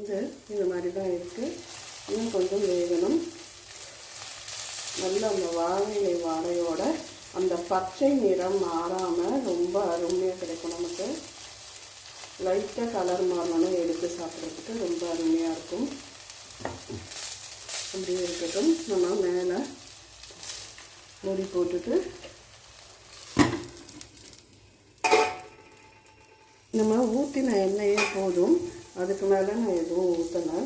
இது இது மாதிரி தான் இருக்குது இன்னும் கொஞ்சம் வேகணும். நல்ல அந்த வாழை வாழையோட அந்த பச்சை நிறம் மாறாமல் ரொம்ப அருமையாக கிடைக்கும் நமக்கு. லைட்டாக கலர் மாறணும் எடுத்து சாப்பிட்றதுக்கு ரொம்ப அருமையாக இருக்கும். அப்படி இருக்கட்டும். நம்ம மேலே மூடி போட்டுட்டு நம்ம ஊற்றின எண்ணெயே போதும். அதுக்கு மேலே நான் எதுவும் ஊற்றலை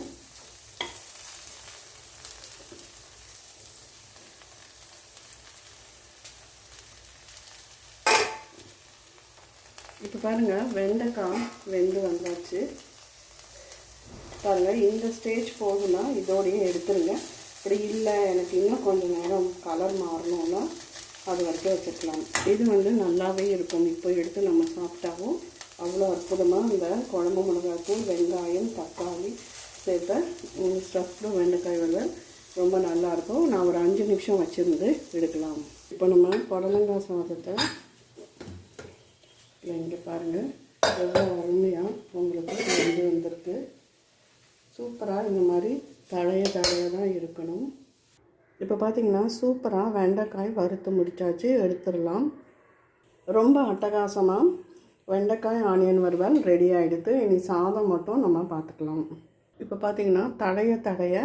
இப்போ பாருங்கள் வெண்டைக்காய் வெந்து வந்தாச்சு. பாருங்கள் இந்த ஸ்டேஜ் போதுன்னா இதோடையே எடுத்துருங்க. இப்படி இல்லை எனக்கு இன்னும் கொஞ்சம் நேரம் கலர் மாறணும்னா அது வரைக்கும் வச்சுக்கலாம். இது வந்து நல்லாவே இருக்கும். இப்போ எடுத்து நம்ம சாப்பிட்டாவும் அவ்வளோ அற்புதமாக இந்த குழம்பு மிளகாய்த்தூள் வெங்காயம் தக்காளி சேர்த்த ஸ்டஃப்டு வெண்டைக்காய் வந்து ரொம்ப நல்லாயிருக்கும் நான் ஒரு அஞ்சு நிமிஷம் வச்சுருந்து எடுக்கலாம். இப்போ நம்ம புடலங்காய் சாதத்தை இல்லை இங்கே பாருங்கள் எவ்வளோ அருமையாக உங்களுக்கு வந்து வந்திருக்கு. சூப்பராக இந்த மாதிரி தழைய தழைய தான் இருக்கணும். இப்போ பார்த்திங்கன்னா சூப்பராக வெண்டைக்காய் வறுத்து முடித்தாச்சு எடுத்துடலாம். ரொம்ப அட்டகாசமாக வெண்டைக்காய் ஆனியன் வறுவல் ரெடி ஆகிடுது இனி சாதம் மட்டும் நம்ம பார்த்துக்கலாம் இப்போ பார்த்தீங்கன்னா தடைய தடைய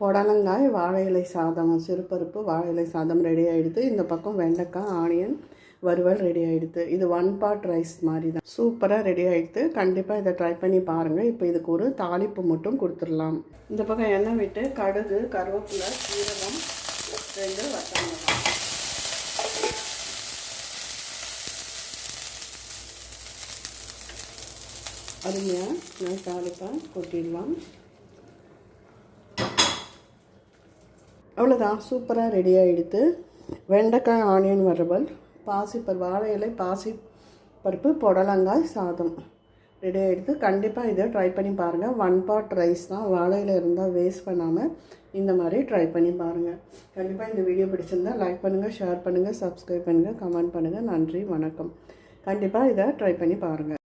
புடலங்காய் வாழை இலை சாதம் சிறுபருப்பு வாழை இலை சாதம் ரெடி ஆகிடுது இந்த பக்கம் வெண்டைக்காய் ஆனியன் வறுவல் ரெடி ஆகிடுது இது ஒன் பார்ட் ரைஸ் மாதிரி தான் சூப்பராக ரெடி ஆகிடுது கண்டிப்பாக இதை ட்ரை பண்ணி பாருங்கள் இப்போ இதுக்கு ஒரு தாளிப்பு மட்டும் கொடுத்துடலாம். இந்த பக்கம் எண்ணெய் விட்டு கடுகு கருவேப்பிலை சீரகம் ரெண்டு வட்டமிளகாய் அருமையாக நான் தாளிப்பாக கொட்டிடலாம். அவ்வளோதான் சூப்பராக ரெடி எடுத்து வெண்டைக்காய் ஆனியன் வறுவல் பாசிப்பருப்பு வாழை இலை பாசி பருப்பு புடலங்காய் சாதம். ரெடி ஆகிடுது கண்டிப்பாக இதை ட்ரை பண்ணி பாருங்கள் ஒன் பாட் ரைஸ் தான் வாழையில் இருந்தால் வேஸ்ட் பண்ணாமல் இந்த மாதிரி ட்ரை பண்ணி பாருங்கள் கண்டிப்பாக இந்த வீடியோ பிடிச்சிருந்தா லைக் பண்ணுங்கள் ஷேர் பண்ணுங்கள் சப்ஸ்கிரைப் பண்ணுங்கள் கமெண்ட் பண்ணுங்கள் நன்றி வணக்கம். கண்டிப்பாக இதை ட்ரை பண்ணி பாருங்கள்